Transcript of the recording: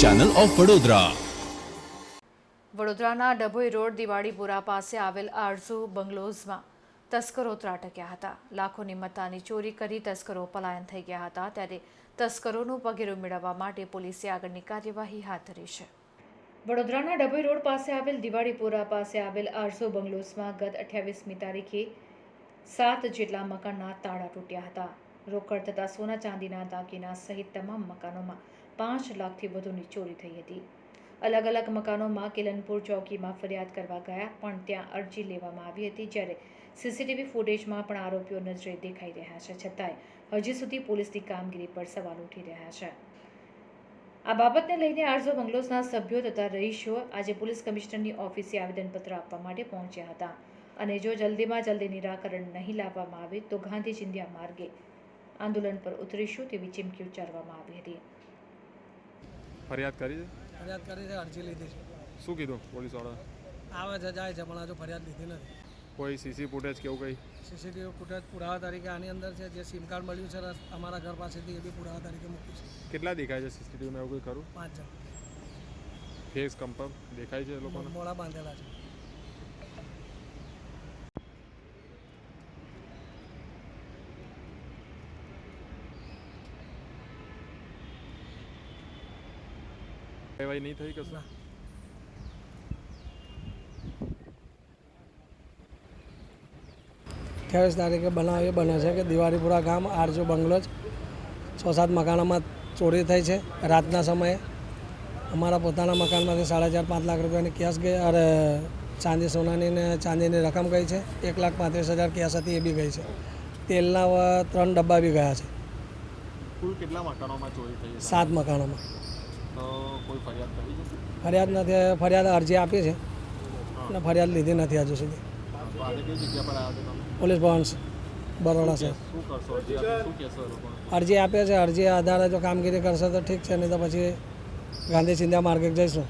Channel of Vadodara વડોદરાના Dabhoi road Diwalipura પાસે આવેલ આરઝુ બંગલોઝમાં તસ્કરો ત્રાટક્યા હતા. લાખોની મત્તાની ચોરી કરી તસ્કરો પલાયન થઈ ગયા હતા. ત્યારે તસ્કરોનું પગેરું મેળવવા માટે પોલીસે આગળની કાર્યવાહી હાથ ધરી છે. વડોદરાના ડભોઈ રોડ પાસે આવેલ દિવાળીપુરા પાસે આવેલ આરઝુ બંગલોઝમાં ગત અઠ્યાવીસમી તારીખે સાત જેટલા મકાનના તાળા તૂટ્યા હતા. રોકડ તથા સોના ચાંદીના દાગીના સહિત તમામ મકાનોમાં પાંચ લાખથી વધુની ચોરી થઈ હતી. અલગ અલગ મકાનોમાં કિલનપુર ચોકીમાં ફરિયાદ કરવા ગયા, પણ ત્યાં અરજી લેવામાં આવી હતી, જ્યારે સીસીટીવી ફૂટેજમાં પણ આરોપીઓ નજરે દેખાઈ રહ્યા છે, છતાંય હજી સુધી પોલીસની કામગીરી પર સવાલ ઉઠી રહ્યા છે. આ બાબતને લઈને આરઝો બંગલોઝના સભ્યો તથા રહીશો આજે પોલીસ કમિશનરની ઓફિસે આવેદનપત્ર આપવા માટે પહોંચ્યા હતા. અને જો જલ્દીમાં જલ્દી નિરાકરણ નહીં લાવવામાં આવે તો ગાંધી ચિંધ્યા માર્ગે આંદોલન પર ઉતરીશું તેવી ચીમકી ઉચ્ચારવામાં આવી હતી. ફરિયાદ કરી છે? ફરિયાદ કરી છે અરજી લીધી છે. શું કીધું પોલીસવાળા આવે છે જાય છે પણ હજુ ફરિયાદ લીધી નથી. કોઈ સીસી ફૂટેજ કેવું કંઈ? સીસીટીવી ફૂટેજ પુરાવા તરીકે આની અંદર છે જે સિમ કાર્ડ મળ્યું છે અમારા ઘર પાસેથી એ બી પુરાવા તરીકે મૂક્યું છે. કેટલા દેખાય છે સીસીટીવીમાં એવું કંઈ ખરું? પાંચ જણ. ફેસ કમ્પમ દેખાય છે લોકોને? મોડા બાંધેલા છે. કાર્યવાહી નહીં થઈ કશું. અઠ્યાવીસ તારીખે બનાવ એ છે કે દિવાળીપુરા ગામ આરજો બંગલોજ છ સાત મકાનોમાં ચોરી થઈ છે. રાતના સમયે અમારા પોતાના મકાનમાંથી સાડા ચાર પાંચ લાખ રૂપિયાની કેશ ગઈ અરે ચાંદી સોનાની ને ચાંદીની રકમ ગઈ છે. એક લાખ પાંત્રીસ હજાર કેશ હતી એ બી ગઈ છે. તેલના ત્રણ ડબ્બા બી ગયા છે. કુલ કેટલા મકાનોમાં ચોરી થઈ સાત મકાનોમાં. ફરિયાદ નથી ફરિયાદ અરજી આપી છે. અને ફરિયાદ લીધી નથી હજુ સુધી. પોલીસ ભવન બરોડા છે અરજી આપે? છે અરજી આધારે જો કામગીરી કરશે તો ઠીક છે નહીં તો પછી ગાંધી ચિંધ્યા માર્ગે જઈશું.